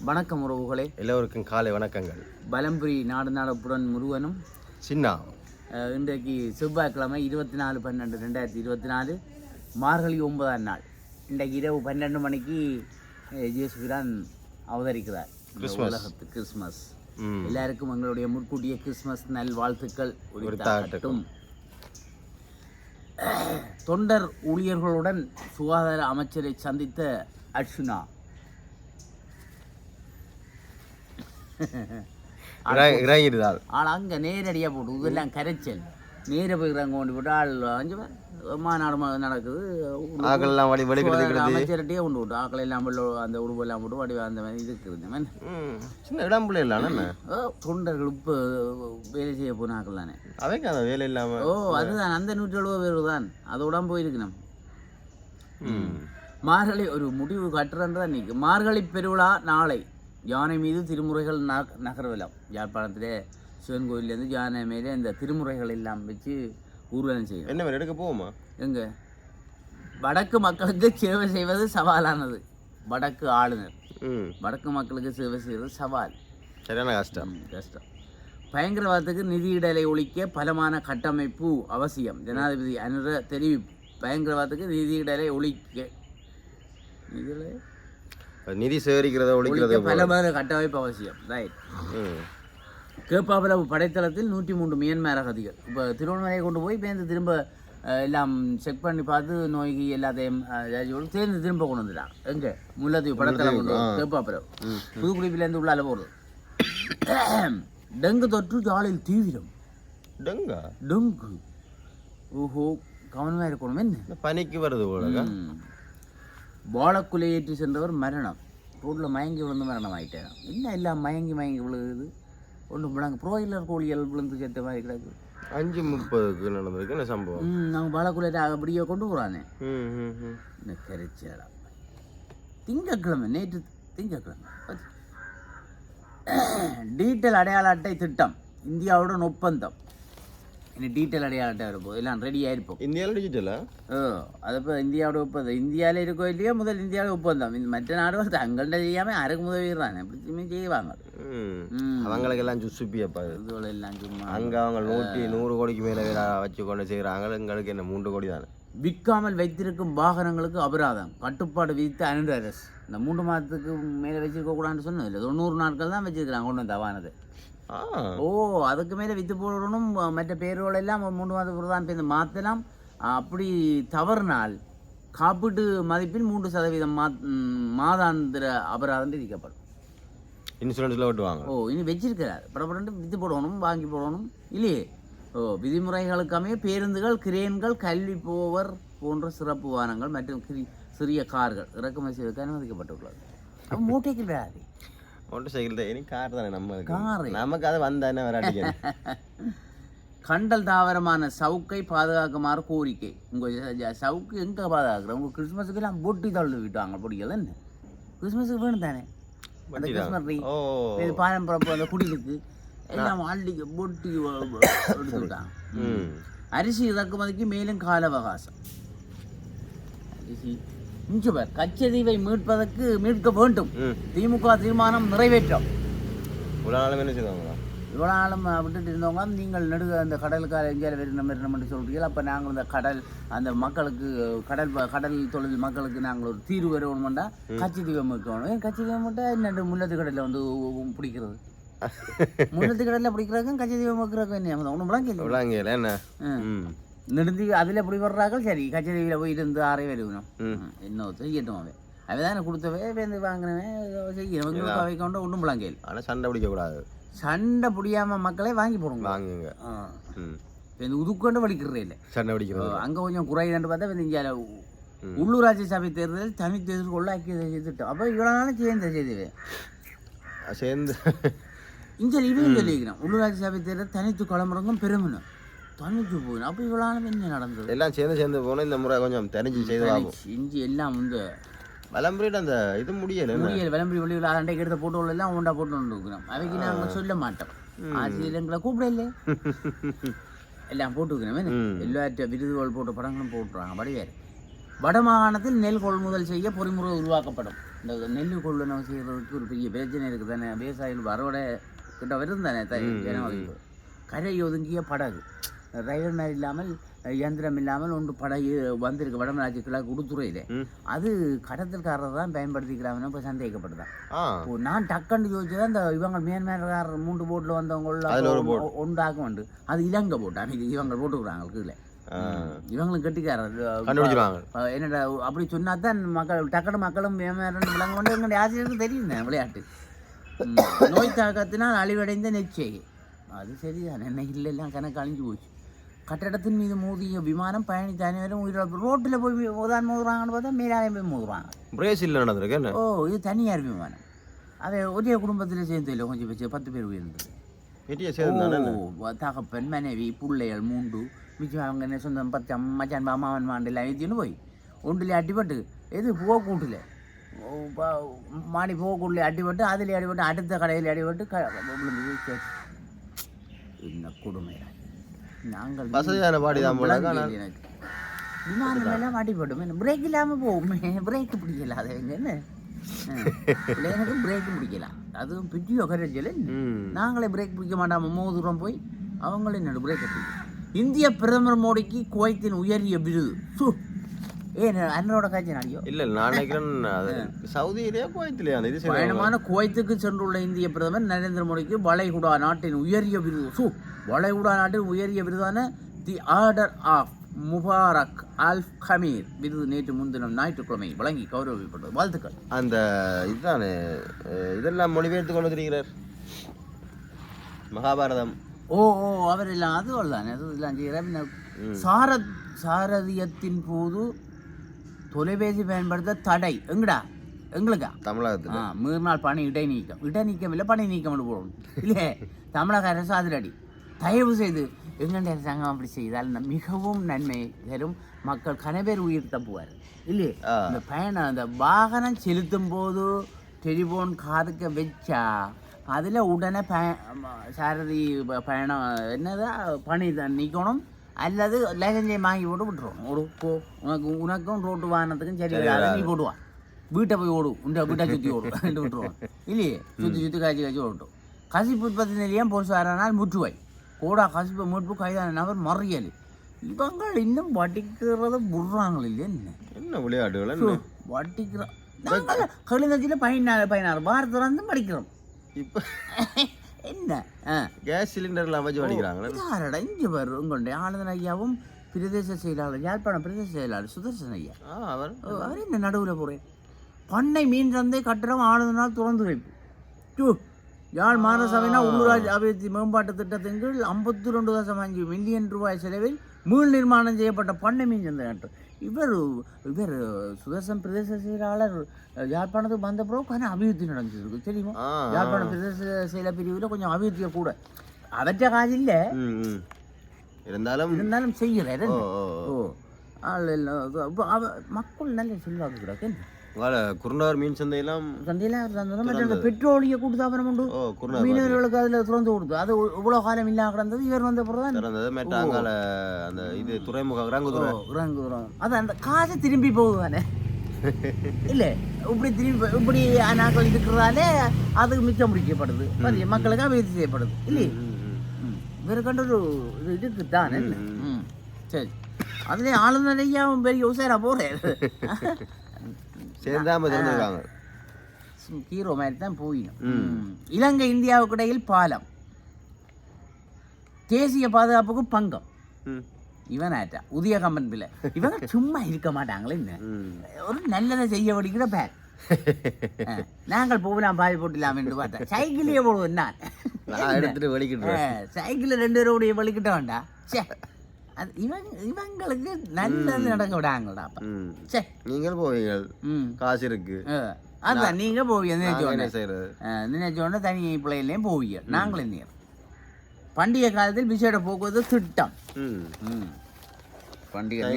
வணக்கம் உறவுகளே. எல்லோருக்கும் காலை வணக்கங்கள். பலம்புரி நாடு நாடப்புடன் முருகனும் சின்னா. இன்றைக்கு செவ்வாய்க்கிழமை இருபத்தி நாலு பன்னெண்டு ரெண்டாயிரத்தி இருபத்தி நாலு மார்கழி ஒன்பதாம் நாள். இன்றைக்கு இரவு பன்னெண்டு மணிக்கு அஹ், இயேசுபிரான் அவதரிக்கிறார். உலகத்து கிறிஸ்மஸ் எல்லாருக்கும் எங்களுடைய முன்கூட்டிய கிறிஸ்மஸ் நல்வாழ்த்துக்கள் உரித்தாகட்டும். தொண்டர் ஊழியர்களுடன் சுகாதார அமைச்சரை சந்தித்த அர்ச்சுனா இறா- இறங்கிடுதால் ஆள் அங்கே நேரடியாக போட்டு இதெல்லாம் கரைச்சல். நேர போய் இறங்க கொண்டு போட்டு ஆள் அஞ்சு மாநாடு நடக்குது. ஆக்கள்லாம் வடி வடி சுகாதார அமைச்சர்கிட்டயே கொண்டு விட்டு ஆக்களை எல்லாம் அந்த உடுப்பு எல்லாம் போட்டு வடி அந்த மாதிரி இருக்குது இந்த மாதிரி சின்ன இடம் பிள்ளை இல்லை என்ன ஓ, தொண்டர்கள் இப்போ வேலை செய்ய போன ஆக்கள் தானே அவைக்கு அந்த வேலை இல்லாம ஓ அதுதான். அந்த நூற்றி எழுபது பேர் தான். அதோட போயிருக்கணும். ம். மார்கழி ஒரு முடிவு கட்டுறதான் நிற்கு மார்கழி பெருவிழா நாளை. யானை மீது திருமுறைகள் ந- நகர்வலம். யாழ்ப்பாணத்திலே சிவன் கோயிலேருந்து யானை மேலே இந்த திருமுறைகள் எல்லாம் வச்சு ஊர்வலம் செய்யணும் என்ன எடுக்க போவோமா? எங்க? வடக்கு மக்களுக்கு சேவை செய்வது சவாலானது. வடக்கு ஆளுநர். வடக்கு மக்களுக்கு சேவை செய்வது சவால். சரியான கஷ்டம். கஷ்டம். பயங்கரவாதத்துக்கு நிதியிடலை ஒழிக்க பலமான கட்டமைப்பு அவசியம். ஜனாதிபதி அனுர தெரிவிப்பு. பயங்கரவாதத்துக்கு நிதியிடலை ஒழிக்க. நிதியிடலை நிதி சேகரிக்கிறத ஒழிக்கிறது ஒழிக்க பலமான கட்டமைப்பு அவசியம். ரைட் ம். கேப்பாபலவு படைத்தளத்தில் நூற்றி மூன்று மியன்மார் அகதிகள். இப்போ திருவண்ணாமலையை கொண்டு போய் பேருந்து திரும்ப எல்லாம் செக் பண்ணி பார்த்து நோய்க்கு எல்லாத்தையும் சேர்ந்து திரும்ப கொண்டு வந்துட்டான் எங்கே? முல்லத்தீவு படைத்தளம் கொண்டு கேப்பாபலவு புதுக்குடிப்பிலேருந்து உள்ளால போகிறது டெங்கு தொற்று ஜாலில் தீவிரம். டங்கா? டெங்கு. ஓஹோ கவனமாக இருக்கணும் என்ன? பனிக்கு வருது ம். வாழைக்குலை ஏற்றி சென்றவர் மரணம். ரோட்டில் மயங்கி விழுந்து மரணம் ஆயிட்டாராம் என்ன எல்லாம் மயங்கி மயங்கி விழுகுது? ஒன்றும் விடாங்க ப்ரோயிலர் கோழிகள் விழுந்து செத்த மாதிரி கிடக்கு. அஞ்சு முப்பதுக்கு நடந்திருக்கு என்ன சம்பவம்? நாங்கள் வாழைக்குலை அப்படியே கொண்டு போகிறானே இந்த கரைச்சேடா. திங்கக்கிழமை நேற்று திங்கக்கிழமை டீட்டெயில் அடையாள அட்டை திட்டம். இந்தியாவுடன் ஒப்பந்தம். இனி டீட்டெயில் அடையாள அட்டை வரப்போகுது எல்லாம் ரெடியாக இருப்போம். இந்தியாவில் டிஜிட்டலா ஓ அது இப்போ இந்தியாவோட ஒப்பந்தம். இந்தியாவில் இருக்கோ இல்லையோ முதல் இந்தியாவில் ஒப்பந்தம். இந்த மற்ற நாடுகள் தங்கள்கிட்ட செய்யாமல் யாருக்கு உதவிடுறாங்க எப்படி செய்வாங்க. ம். ம். அவங்களுக்கு எல்லாம் சுசுப்பியப்பா இதுகள் எல்லாம் சும்மா அங்க அவங்க நூற்றி நூறு கோடிக்கு மேல வச்சு கொண்டு செய்கிறாங்க எங்களுக்கு என்ன மூன்று கோடி தானே? விற்காமல் வைத்திருக்கும் வாகனங்களுக்கு அபராதம். கட்டுப்பாடு விதித்த அனுட அரசு இந்த மூன்று மாதத்துக்கு மேலே வச்சிருக்க கூடாதுன்னு சொன்னது இல்லை தொண்ணூறு நாட்கள் தான் வச்சிருக்கிறாங்க. கொண்டு வந்த ஆ. ஓ அதுக்கு மேலே வித்து போடணும் மற்ற பேரோட எல்லாம் மூன்று மாதத்துக்கு தான் இப்போ மாற்றலாம் அப்படி தவறுனால் காப்பீட்டு மதிப்பில் மூன்று சதவீதம் மா மாதாந்திர அபராதம் விதிக்கப்படும். இன்சூரன்ஸ்ல ஓட்டுவாங்க. ஓ இனி வச்சிருக்கிறார். படப்படன்ட்டு வித்து போடணும் வாங்கி போடணும். இல்லையே? ஓ விதிமுறைகளுக்கமே பேருந்துகள் கிரேன்கள் கல்வி போவர் போன்ற சிறப்பு வாகனங்கள் மற்றும் சிறிய கார்கள் இறக்குமதி செய்வதற்கு அனுமதிக்கப்பட்டுள்ளது. அப்போ மூட்டைக்கு விடாது மோட்டர் சைக்கிள் தான் இனி கார் தானே நம்ம காரு. நமக்கு அது வந்தா என்ன விராட்டிக்க? கண்டல் தாவரமான சவுக்கை பாதுகாக்குமாறு கோரிக்கை. உங்கள் சவுக்கு எங்கே பாதுகாக்கிறோம் உங்கள் கிறிஸ்மஸுக்கு எல்லாம் பொட்டி தள்ளு விட்டாங்க பொடிகள் என்ன? கிறிஸ்மஸுக்கு வேணும் தானே? அந்த கிறிஸ்மஸ் ட்ரீ. இது பாரம்பரிய அந்த குடிலுக்கு. எல்லாம் அள்ளிக்கு பொட்டி வ- வ- எடுத்து விட்டாங்க ம். அரிசி இறக்குமதிக்கு மேலும் கால அவகாசம். அரிசி பார் கச்சதீவை மீட்பதற்கு மீட்க வேண்டும். திமுக தீர்மானம் நிறைவேற்றும். இவ்வளோ நாளும் என்ன செய்வாங்களா இவ்வளோ நாளும் விட்டுட்டு இருந்தவங்க நீங்கள் நடுக அந்த கடலுக்கார எங்கேயாவது வெறினம் வெறினம்னு சொல்கிறீங்க அப்போ நாங்கள் இந்த கடல் அந்த மக்களுக்கு கடல் கடல் தொழில் மக்களுக்கு நாங்கள் ஒரு தீர்வு வரணுமெண்டா கட்சி தீபம் வைக்கணும் ஏன் கட்சி தீபம் மட்டும் என்ன முள்ளத்து கடலில் வந்து பிடிக்கிறது? முள்ளத்து கடலில் பிடிக்கிறதுக்கும் கட்சி தீபம் வைக்கிறதுக்கும் என்ன ஒன்றும் விளங்க இல்லை விளாங்கல என்ன நெடுந்தி அதில் எப்படி வர்றார்கள் சரி கச்சேரியில் போய் இருந்து ஆறே செய்யட்டும் அவன் அவன் தானே கொடுத்தவே வேந்து வாங்கினவன் ஏதோ செய்யணும் அவை கொண்டு ஒன்றும் விளங்கல் ஆனால் சண்டை பிடிக்க கூடாது சண்டை புடியாமல் மக்களே வாங்கி போடுங்க வாங்குங்க இந்த உதுக்கொண்டு வலிக்கிறதே இல்லை சண்டை பிடிக்கிறது அங்கே கொஞ்சம் குறையுதுன்னு பார்த்தா இந்தியாவில் உள்ளூராட்சி சபை தேர்தல் தனி தேர்தல் உள்ளாக்கி திட்டம் அப்போ இவ்வளோ நாளும் சேர்ந்த செய்தி சேர்ந்து இங்கே இவன் சொல்லியிருக்கிறேன் உள்ளூராட்சி சபை தேர்தல் தனித்து கிளம்புறவங்க பெருமணும் தனித்து போயிடும் அப்போ இவ்வளோ என்ன நடந்தது? எல்லாம் சேர்ந்து சேர்ந்து போனால் இந்த முறை கொஞ்சம் தெரிஞ்சு செய்து பார்ப்போம் இஞ்சி எல்லாம் வந்து விளம்பரிட்டு அந்த இது முடியல முடியல். விளம்பரி வெளியில் அண்டைக்கு எடுத்த போட்டோவில் எல்லாம் உண்டா போட்டு கொண்டு இருக்கிறோம் அவைக்கு நாங்கள் சொல்ல மாட்டோம். ஆசிரியர் எங்களை கூப்பிடல. எல்லாம் போட்டு வைக்கணும் ம். எல்லாற்ற விருதுகள் போட்ட படங்களும் போட்டுருவாங்க வடிவேறு வடமாகாணத்தில் நெல் கொள்முதல் செய்ய பொறிமுறை உருவாக்கப்படும். இந்த நெல் கொள்ளுணவு செய்கிறதுக்கு ஒரு பெரிய பிரச்சனை இருக்குது தானே விவசாயிகள் அறுவடை கிட்ட வரும் தானே ஜனவரிக்கு கரை ஒதுங்கிய படகு. ரயில் மாதிரி இல்லாமல் இயந்திரம் இல்லாமல் ஒன்று படகு வந்திருக்கு வடமராட்சி கிழக்கு உடுத்துறையில். அது கடத்தல்காரர் தான் பயன்படுத்திக்கிறாங்கன்னு இப்போ சந்தேகப்படுதான் நான் டக்குன்னு யோசிச்சது இந்த இவங்க மேன்மேலக்காரர் மூன்று போட்டில் வந்தவங்கள ஒன்றாக உண்டு. அது இலங்கை போட்டான் இது இவங்க போட்டுக்கிறாங்க கீழே. இவங்களும் கெட்டிக்காரர். என்னடா அப்படி சொன்னா தான் மக்கள் டக்குனு மக்களும் மேமேரன் விளங்க கொண்டு எங்களுடைய ஆசிரியருக்கு தெரியும் தான் விளையாட்டு. நோய் தாக்கத்தினால் அழிவடைந்த நெச்சை அது சரிதான். என்ன இல்லைல்லாம் கணக்கு அழிஞ்சு போச்சு. கட்டடத்தின் மீது மோதிய விமானம் பயணித்த அனைவரும் உயிரிழப்பு ரோட்டில் போய் மோதான் மோதுறாங்கன்னு பார்த்தா மேலாயம் போய் மோதுறாங்க. பிரேசில்ல நடந்திருக்கு ஓ இது தனியார் விமானம். அதை ஒரே குடும்பத்தில் சேர்ந்து இல்லை கொஞ்சம் வச்சு பத்து பேர் உயர்ந்தது தானே தகப்பன் மனைவி பிள்ளைகள் மூண்டு மிச்சம் அவங்க என்ன சொந்தம் பச்சம் மச்சான் மாமாவன் மாண்டில் ஏற்றின்னு போய் ஒன்றில் அடிபட்டு எது போக்கூட்டில் மாடி போக்கூட்டில் அடிபட்டு அதில் அடிபட்டு அடுத்த கடையில் அடிபட்டு. என்ன கொடுமை நாங்கள் வசதியான பாடி தான் போல எனக்கு. விமானம் எல்லாம் அடிபடும் பிரேக் இல்லாமல் போகும். பிரேக் பிடிக்கல அது எங்க என்ன? எனக்கு பிரேக் பிடிக்கல. அதுவும் பெரிய கரைச்சல் ம். நாங்களே பிரேக் பிடிக்க மாட்டாம. மோதுரம் போய் அவங்களே நடு பிரேக் இந்திய பிரதமர் மோடிக்கு குவைத்தின் உயரிய விருது. சு. ஏன் அண்ணனோட காய்ச்சி நாடியோ இல்ல நான் நினைக்கிறேன் அது சவுதியிலேயே குவைத்திலேயே? அந்த இது சரி பயணமான குவைத்துக்கு சென்றுள்ள இந்திய பிரதமர் நரேந்திர மோடிக்கு வளைகுடா நாட்டின் உயரிய விருது. சு. வளைகுடா நாட்டின் உயரிய விருதான the order of Mubarak al Hamir விருது நேற்று முன்தினம் ஞாயிற்றுக்கிழமை வழங்கி கௌரவிக்கப்பட்டது. வாழ்த்துக்கள். அந்த இதுதானே இதெல்லாம் மொழிபெயர்த்து கொண்டு மகாபாரதம். ஓ ஓ அவர் எல்லாம் அது தானே அது எல்லாம் செய்கிறார் சாரதியத்தின் போது தொலைபேசி பயன்படுத்த தடை. எங்கடா? எங்களுக்கா? தமிழகத்தில். ஆ மீறினால் பணி இடைநீக்கம். இடைநீக்கம் இல்லை பணி நீக்கம் போடணும் இல்லையே? தமிழக அரசு அதிரடி. தயவு செய்து எங்கண்ட அரசாங்கம் அப்படி செய்தால் மிகவும் நன்மை தரும். மக்கள் கனவேர் உயிர் தப்புவார் இல்லையே. இந்த பயணம் அந்த வாகனம் செலுத்தும் போது டெலிஃபோன் காதுக்க வச்சா அதில் உடனே ம- சாரதி ப- பயணம் என்னதா? பணி தான் நீக்கணும். அல்லது லைசன்ஸை வாங்கி போட்டு விட்டுரும். ஒரு போ. உனக்கு உனக்கும் ரோட்டு வாகனத்துக்கும் சரி வராது, நீ போடுவான் வீட்டை போய் ஓடும் உண்ட வீட்டை சுற்றி ஓடும் ரெண்டு விட்டுருவான். இல்லையே? சுற்றி சுற்றி காய்ச்சி காய்ச்சி ஓட்டும் கசிப்பு உற்பத்தி நிலையம் போலீஸ்காரனால் முற்றுவை கோடா கசிப்பு மீட்பு கைதான நபர் மறியல். இவங்க இன்னும் வட்டிக்கிறத விடுறாங்க இல்லையா என்ன? என்ன விளையாட்டுகள் என்ன? வட்டிக்கிற நாங்கள் கழுந்தச்சியில் பதினாறு பதினாறு பாரத்தில் வந்து படிக்கிறோம் இப்போ என்ன? கேஸ் சிலிண்டர்லாம் வச்சு படிக்கிறாங்களே இதாரடா இங்கே வரும் உங்களுடைய ஆளுநர் ஐயாவும் பிரதேச செயலாளர் யாழ்ப்பாணம் பிரதேச செயலாளர் சுதர்சன் ஐயா. அவர். அவர் என்ன நடுவில் போகிறேன் பண்ணை மீன் சந்தை கட்டடம் ஆளுநரால் திறந்து வைப்பு. யாழ் மாநசபைனா உள்ளூராட்சி அபிவிருத்தி மேம்பாட்டு திட்டத்தின் கீழ் ஐம்பத்தி ரெண்டு தசம் அஞ்சு மில்லியன் ரூபாய் செலவில் மீள் நிர்மாணம் செய்யப்பட்ட பண்ணை மீன் இவர் இவர் சுதர்சன் பிரதேச செயலாளர் யாழ்ப்பாணத்துக்கு வந்த பிறகு கொஞ்சம் அபிவிருத்தி நடந்துருக்கு தெரியுமா? ஆ. யாழ்ப்பாணம் பிரதேச செயல பிரிவில் கொஞ்சம் அபிவிருத்தியை கூட. அவற்ற காசு இல்லை. இருந்தாலும் இருந்தாலும் செய்கிறேன் ஓ மக்கள் நல்ல கிடக்கு வேற குருநார் மீன் சந்தையெல்லாம் சந்தையில் சந்தோஷம் மற்ற அந்த பெட்ரோலிய கொடுத்தாபனம் உண்டு. ஓ குருநார் மீனவர்களுக்கு அதில் திறந்து கொடுத்து அது இவ்வளோ காலம் இல்லாம கிடந்தது இவர் வந்த பிறகு மெட்டாங்கால அந்த இது துறைமுக ரங்குதுறை இறங்கு வரும் அது அந்த காசு திரும்பி போகுது தானே இல்லை இப்படி திரும்பி இப்படி நாட்கள் இருக்கிறதாலே அது மிச்சம் முடிக்கப்படுது மதிய மக்களுக்கு அபிவிருத்தி செய்யப்படுது. இல்லையே. ம். இவருக்கண்டு ஒரு இது இருக்கு தானே சரி. அதுலேயே ஆளுநர் ஐயாவும் பெரிய உசாரா போகிறேன் சேர்ந்தாம திறந்துருக்காங்க. ஹீரோ மாதிரி தான் போயிடும். இலங்கை இந்தியாவுக்கு இடையில் பாலம். தேசிய பாதுகாப்புக்கு பங்கம். இவன் ஆட்டா உதய கம்பன் பிள்ளை. இவங்க சும்மா இருக்க மாட்டாங்களே என்ன? ஒரு நல்லதை செய்ய வடிக்கிற பேர். நாங்கள் போகலாம் பாய் போட்டுலாம் என்று பார்த்தா. சைக்கிளையே போடுவோம் நான். எடுத்துட்டு வலிக்கிட்டு சைக்கிளில் ரெண்டு பேரோடைய வலிக்கிட்ட வேண்டாம். சே அது இவங்க இவங்களுக்கு நல்லது நடக்க விடாங்கடா சே நீங்கள் போவீங்க ம். காசு இருக்கு. அதான் நீங்க போவீங்க செய்யறது நினைச்சோன்னே தனி பிள்ளைகளையும் போவீங்க நாங்களும் நேர் பண்டிகை காலத்தில் விசேட போக்குவரத்து திட்டம். பண்டிகை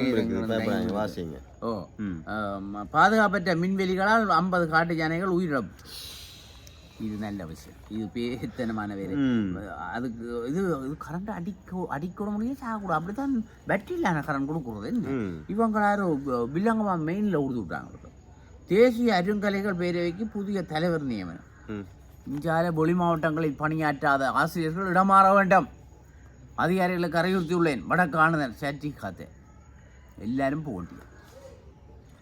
ஓ. பாதுகாப்பற்ற மின்வெளிகளால் ஐம்பது காட்டு யானைகள் உயிரிழப்பு. இது நல்ல விஷயம். இது பேத்தனமான வேறு ம். அதுக்கு இது இது கரண்ட் அடிக்க அடிக்க முடியும் சாகக்கூடாது. அப்படித்தான் பேட்டரி இல்லாத கரண்ட் கொடுக்குறது இவங்க யாரும் வில்லங்கமா மெயினில் கொடுத்து விட்டாங்க தேசிய அருங்கலைகள் பேரவைக்கு புதிய தலைவர் நியமனம். இந்தியாவில வெளி மாவட்டங்களில் பணியாற்றாத ஆசிரியர்கள் இடமாற வேண்டும். அதிகாரிகளுக்கு அறிவுறுத்தியுள்ளேன். வடக்கு ஆளுநர் சர்டி காத்தே. எல்லாரும் போட்டி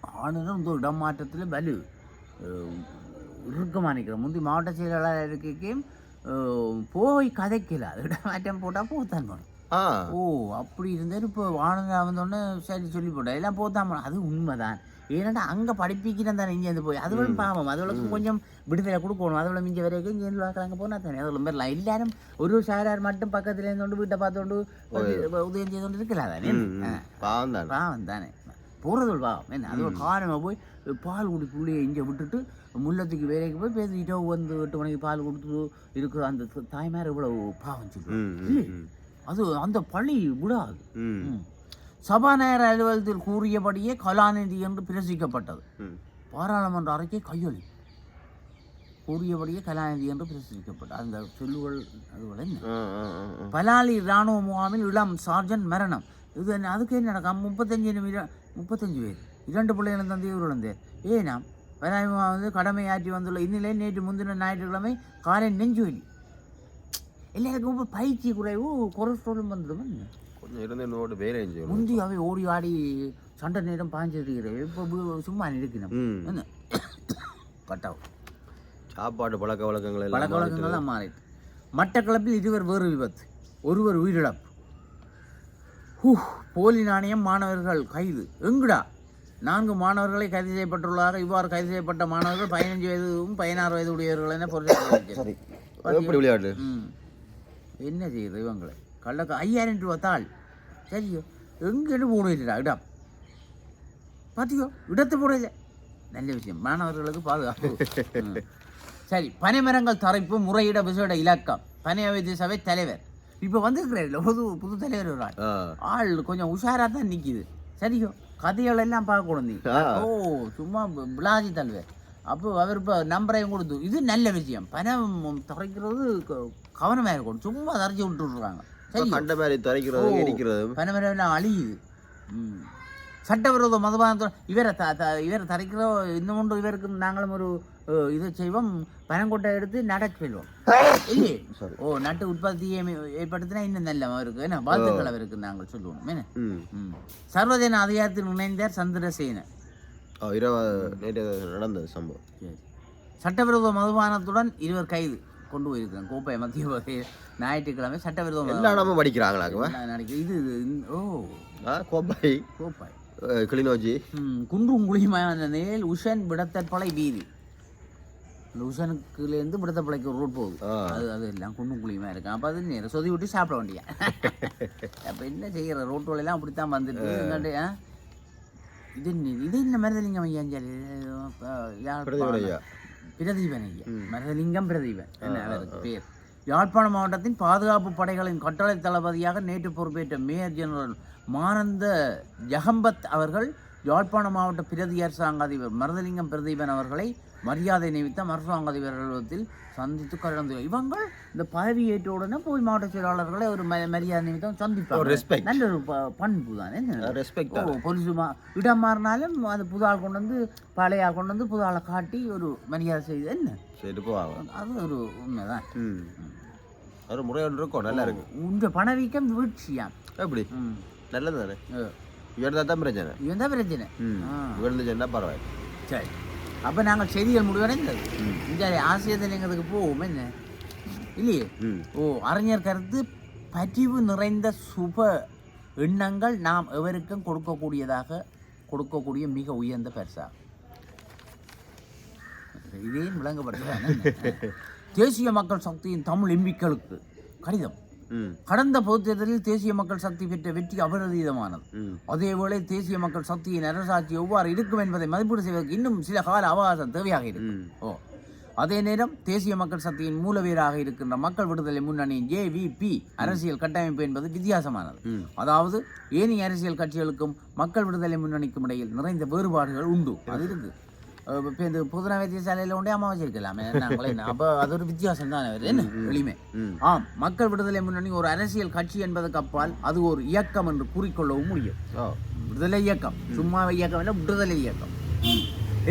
ஆளுநர் இந்த இடமாற்றத்தில் வலு. இறுக்கமாக நிற்கிறோம் முந்தி மாவட்ட செயலாளர் இருக்கையும் அஹ், போய் கதைக்கல. இடமாற்றம் போட்டால் போத்தான் ஆ. ஓ அப்படி இருந்தாரு இப்போ ஆனந்தா வந்தோடனே சரி சொல்லி போட்டேன். எல்லாம் போத்தான் போனோம் அது உண்மைதான். ஏன்னா அங்கே படிப்பிக்கிறேன் தானே இங்கே வந்து போய். அதுவளும் பாவம். அதுவளுக்கு கொஞ்சம் விடுதலை கொடுக்கணும். அதுவளை மிஞ்ச வரைக்கும் இங்கே வாக்குறாங்க போனால் தானே. அதுவளும் பெறலாம் எல்லாரும் ஒரு சாரார் மட்டும் பக்கத்துல இருந்தோண்டு வீட்டை பார்த்துக்கொண்டு உதயம் செய்து கொண்டு இருக்கலாம் தானே. பாவம் தானே. பாவம் தானே. போகிறது பாவம் என்ன அது ஒரு காரணமாக போய் பால் குடி புள்ளியை இங்கே விட்டுட்டு முல்லத்துக்கு வேலைக்கு போய் பேசிக்கிட்டோ வந்து எட்டு மணிக்கு பால் கொடுத்து இருக்கிற அந்த தாய்மார் இவ்வளவு பாவம் சொல்லு ம் ம், இல்லை ம். அது அந்த பழி விடாது. சபாநாயகர் அலுவலகத்தில் கூறியபடியே கலாநிதி என்று பிரசிக்கப்பட்டது. பாராளுமன்ற அறிக்கை கையொலி. கூறியபடியே கலாநிதி என்று பிரசிக்கப்பட்டது. அந்த சொல்லுகள் ஆ. பலாலி இராணுவ முகாமில் இளம் சார்ஜன் மரணம். இது என்ன அதுக்கு என்ன நடக்கும்? முப்பத்தஞ்சு நிமிடம் முப்பத்தஞ்சு பேர். இரண்டு பிள்ளைகளும் தந்தை இழந்தேன் ஏனாம் முகாம் வந்து கடமையாற்றி வந்துள்ள இந்நிலையில் நேற்று முந்தின ஞாயிற்றுக்கிழமை காலை நெஞ்சு வலி எல்லாருக்கும் ரொம்ப பயிற்சி குறைவு கொலஸ்ட்ராலும் வந்துடும் என்ன கொஞ்சம் இருந்து இன்னோட்டு வேலை முந்தி அவை ஓடி ஆடி சண்டை நேரம் பாஞ்சிருக்கிறது இப்போ சும்மா இருக்கணும் ம். என்ன கட்டாவும் சாப்பாடு பழக்க வழக்கங்கள் பழக்க வழக்கங்கள்லாம் மாறிட்டு. மட்டக்களப்பில் இருவர் வேறு விபத்து. ஒருவர் உயிரிழப்பு. ஹூ போலி நாணயம் மாணவர்கள் கைது. எங்குடா? நான்கு மாணவர்களை கைது செய்யப்பட்டுள்ளதாக இவ்வாறு கைது செய்யப்பட்ட மாணவர்கள் பதினஞ்சு வயதும் பதினாறு வயது உடையவர்கள் என பொருள் என்ன செய்யுது இவங்களை? கள்ளக்க ஐயாயிரம் ரூபா தாள். சரியோ. எங்கேன்னு போடுறா இடம். பார்த்தியோ இடத்து போடல நல்ல விஷயம். மாணவர்களுக்கு பாதுகாப்பு. சரி. பனைமரங்கள் தரைப்பு முறையிட விசேட இலக்கம். பனை வைத்திய சபை தலைவர். இப்போ வந்திருக்கிறார் புது புது தலைவர் ஒரு ஆள் கொஞ்சம் உஷாராக தான் நிற்கிது சரியோ கதைகள் எல்லாம் பார்க்கணும் நீ. ஓ சும்மா ப- விளாதி தலைவர். அப்போ அவர் இப்போ நம்பரையும் கொடுத்து இது நல்ல விஷயம். பணம் தரைக்கிறது க- கவனமாக இருக்கணும். சும்மா தரைச்சி விட்டுடுறாங்க சரி கண்ட மாதிரி பணமரம் எல்லாம் அழியுது. சட்டவிரோத மதுபானத்தோட இவரை த இவரை தரைக்கிறோ இன்னும் ஒன்று இவருக்கு நாங்களும் ஒரு இதை செய்வோம். பனங்கொட்டை எடுத்து நடக்க செல்வோம். இல்லையே. ஓ நட்டு உற்பத்தியை ஏற்படுத்தினா இன்னும் நல்ல இருக்கு. என்ன வாழ்த்துக்கள் அவருக்கு நாங்கள் சொல்லுவோம். என்ன. சர்வஜன அதிகாரத்தில் இணைந்தார் சந்திரசேன. நடந்தது சம்பவம். சட்டவிரோத மதுபானத்துடன் இருவர் கைது. கொண்டு போயிருக்கிறேன் கோப்பை மத்திய வகை ஞாயிற்றுக்கிழமை சட்டவிரோத எல்லா இடமும் நடக்குது. இது ஓ. ஆ கோப்பாய் ம், குன்றும் குழியுமான நிலையில் உஷன் விடத்தற்பளை வீதி. இந்த உஷனுக்குலேருந்து விடத்தப்பளைக்கு ஒரு ரோட் போகுது. அது அது எல்லாம் குண்டும் குழியுமா இருக்கும் அப்போ அது நேரம் சொதி விட்டு சாப்பிட வேண்டிய அப்போ என்ன செய்கிற ரோட்டோலாம் அப்படித்தான் வந்துட்டு இங்கிட்டு, ஆ? இது இது என்ன மருதலிங்கம் ஐயா பிரதிபன் ஐயா. மருதலிங்கம் பிரதீபன். என்ன அவருக்கு பேர். யாழ்ப்பாண மாவட்டத்தின் பாதுகாப்பு படைகளின் கட்டளை தளபதியாக நேற்று பொறுப்பேற்ற மேயர் ஜெனரல் மானந்த ஜகம்பத் அவர்கள் யாழ்ப்பாண மாவட்ட பிரதி அரசாங்க அதிபர் மருதலிங்கம் பிரதீபன் அவர்களை மரியாதை நிமித்தம் அரசாங்க அதிபர் அலுவலகத்தில் சந்தித்து கலந்து. இவங்கள் இந்த பதவி ஏற்ற உடனே போய் மாவட்ட செயலாளர்களை ஒரு மரியாதை நிமித்தம் சந்திப்பாங்க. Respect. நல்ல ஒரு பண்பு தானே? ரெஸ்பெக்ட் போலீஸ் மா இடம் மாறினாலும் அது புது ஆள் கொண்டு வந்து பழைய கொண்டு வந்து புது ஆளை காட்டி ஒரு மரியாதை செய்து என்ன? சரி அது ஒரு உண்மைதான். ஒரு முறை ஒன்று இருக்கும் நல்லா இருக்கு. உங்க பணவீக்கம் வீழ்ச்சியாம் எப்படி. நல்லது தானே. இவர்தான் தான் பிரச்சனை. தான் பிரச்சனை. ம். ஆ. விழுந்துச்சுன்னா பரவாயில்ல. சரி. அப்போ நாங்கள் செய்திகள் முடிவடைந்தது. இந்த ஆசிரியர் போவோம் என்ன? இல்லையே? ஓ அறிஞர் கருத்து பதிவு நிறைந்த சுப எண்ணங்கள் நாம் எவருக்கும் கொடுக்கக்கூடியதாக கொடுக்கக்கூடிய மிக உயர்ந்த பரிசா. இதே விளங்கப்படுத்த தேசிய மக்கள் சக்தியின் தமிழ் எம்பிக்களுக்கு கடிதம். கடந்த பொதுத் தேர்தலில் தேசிய மக்கள் சக்தி பெற்ற வெற்றி அபரதீதமானது ம். அதேவேளை தேசிய மக்கள் சக்தியின் அரசாட்சி எவ்வாறு இருக்கும் என்பதை மதிப்பீடு செய்வதற்கு இன்னும் சில கால அவகாசம் தேவையாக இருக்கும் ஓ. அதே நேரம் தேசிய மக்கள் சக்தியின் மூலவீராக இருக்கின்ற மக்கள் விடுதலை முன்னணியின் ஜேவிபி அரசியல் கட்டமைப்பு என்பது வித்தியாசமானது. அதாவது ஏனைய அரசியல் கட்சிகளுக்கும் மக்கள் விடுதலை முன்னணிக்கும் இடையில் நிறைந்த வேறுபாடுகள் உண்டு. அது இருக்கு. இப்ப இந்த புதுனா வைத்தியசாலையில் உண்டே அம்மா வச்சிருக்கலாமே நாங்களே அப்போ அது ஒரு வித்தியாசம் தானே வருது என்ன எளிமை ஆம் மக்கள் விடுதலை முன்னணி ஒரு அரசியல் கட்சி என்பதற்கு அப்பால் அது ஒரு இயக்கம் என்று கூறிக்கொள்ளவும் முடியும். விடுதலை இயக்கம். சும்மா இயக்கம் இல்லை விடுதலை இயக்கம்.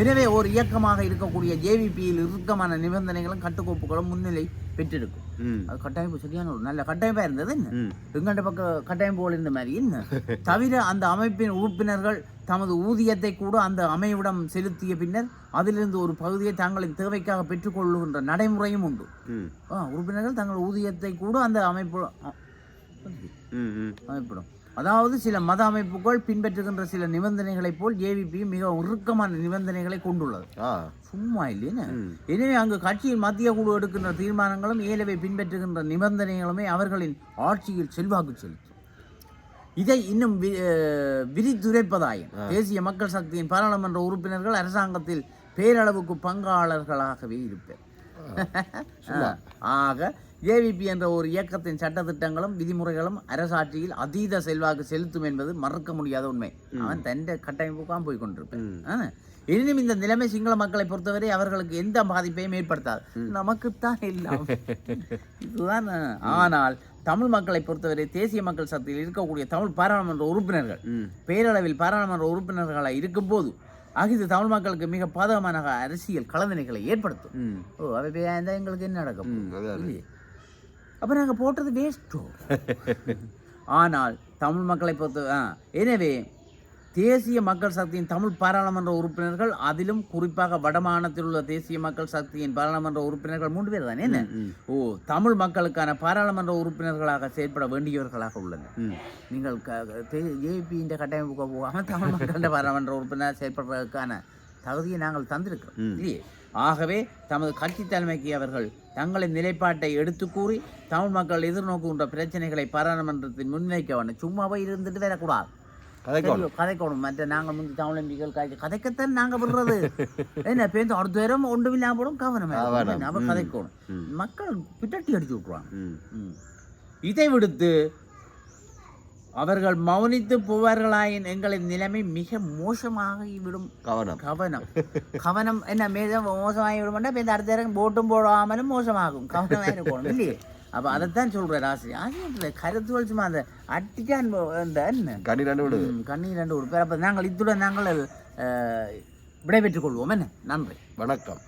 எனவே ஒரு இயக்கமாக இருக்கக்கூடிய ஜேவிபியில் இறுக்கமான நிபந்தனைகளும் கட்டுக்கோப்புகளும் முன்னிலை பெற்றிருக்கும். அது கட்டமைப்பு சரியான ஒரு நல்ல கட்டமைப்பா இருந்தது என்ன? எங்கண்ட பக்கம் கட்டமைப்பு போல் இருந்த மாதிரி என்ன? தவிர அந்த அமைப்பின் உறுப்பினர்கள் தமது ஊதியத்தை கூட அந்த அமைவிடம் செலுத்திய பின்னர் அதிலிருந்து ஒரு பகுதியை தங்களின் தேவைக்காக பெற்றுக்கொள்ளுகின்ற நடைமுறையும் உண்டு. உறுப்பினர்கள் தங்கள் ஊதியத்தை கூட அந்த அமைப்பு அமைப்பிடும். அதாவது சில மத அமைப்புகள் பின்பற்றுகின்ற சில நிபந்தனைகளைப் போல் ஜேவிபி மிக இறுக்கமான நிபந்தனைகளை கொண்டுள்ளது. ஆ. சும்மா இல்லைன்னு எனவே அங்கு கட்சியின் மத்திய குழு எடுக்கின்ற தீர்மானங்களும் ஏலவை பின்பற்றுகின்ற நிபந்தனைகளுமே அவர்களின் ஆட்சியில் செல்வாக்கு செலுத்தும். இதை இன்னும் வி- விரித்துரைப்பதாயின் தேசிய மக்கள் சக்தியின் பாராளுமன்ற உறுப்பினர்கள் அரசாங்கத்தில் பேரளவுக்கு பங்காளர்களாகவே இருப்பர். ஆக ஏவிபி என்ற ஒரு இயக்கத்தின் சட்டத்திட்டங்களும் விதிமுறைகளும் அரசாட்சியில் அதீத செல்வாக்கு செலுத்தும் என்பது மறக்க முடியாத உண்மை. அவன் தன் கட்டமைப்புக்கான் போய் கொண்டிருப்பான். எனினும் இந்த நிலைமை சிங்கள மக்களை பொறுத்தவரை அவர்களுக்கு எந்த பாதிப்பையும் ஏற்படுத்தாது. நமக்குத்தான் எல்லாம். இதுதான் ஆனால் தமிழ் மக்களை பொறுத்தவரை தேசிய மக்கள் சக்தியில் இருக்கக்கூடிய தமிழ் பாராளுமன்ற உறுப்பினர்கள் பேரளவில் பாராளுமன்ற உறுப்பினர்களாக இருக்கும்போது அகிது தமிழ் மக்களுக்கு மிக பாதகமான அரசியல் கலந்தனைகளை ஏற்படுத்தும். ஓ அவை எங்களுக்கு என்ன நடக்கும்? அப்போ நாங்கள் போட்டது வேஸ்ட்டோ ஆனால் தமிழ் மக்களை பொறுத்த எனவே தேசிய மக்கள் சக்தியின் தமிழ் பாராளுமன்ற உறுப்பினர்கள் அதிலும் குறிப்பாக வடமாநிலத்தில் உள்ள தேசிய மக்கள் சக்தியின் பாராளுமன்ற உறுப்பினர்கள் மூன்று பேர் தானே என்ன? ஓ தமிழ் மக்களுக்கான பாராளுமன்ற உறுப்பினர்களாக செயற்பட வேண்டியவர்களாக உள்ளனர். நீங்கள் ஏபியின் கட்டமைப்புக்கு போகாமல் தமிழ் மக்களின் பாராளுமன்ற உறுப்பினர் செயற்படுவதற்கான தகுதியை நாங்கள் தந்திருக்கிறோம். இல்லையே? ஆகவே தமது கட்சி தலைமைக்கு அவர்கள் தங்களின் நிலைப்பாட்டை எடுத்து கூறி தமிழ் மக்கள் எதிர்நோக்குகின்ற பிரச்சனைகளை பாராளுமன்றத்தில் முன்வைக்க வேண்டும். சும்மாவே இருந்துட்டு வரக்கூடாது. கதைக்கோணும். மற்ற நாங்கள் முந்தி தமிழ் எம்பிகள் காய்ச்சி கதைக்கத்தான் நாங்கள் விடுறது. என்ன பேருந்து அடுத்த நேரம் ஒன்றும் இல்லாம போடும் கவனம். கதைக்கணும். மக்கள் பிட்டட்டி அடிச்சு ம். இதை விடுத்து அவர்கள் மௌனித்து போவார்களாயின் எங்களின் நிலைமை மிக மோசமாகி விடும் கவனம். கவனம். கவனம் என்ன மிக மோசமாகி விடும்னா இப்போ இந்த அடுத்த நேரம் போட்டும் போடாமலும் மோசமாகும். கவனமாக இருக்கணும் இல்லையே? அப்போ அதைத்தான் சொல்கிறார் ஆசிரியர். ஆசிரியர் கருத்து சும்மா அந்த அட்டிக்கான் இந்த என்ன? கண்ணி ரெண்டு விடு. கண்ணீர் ரெண்டு பேர் அப்போ நாங்கள் இத்துடன் நாங்கள் விடைபெற்றுக் கொள்வோம். என்ன? நன்றி. வணக்கம்.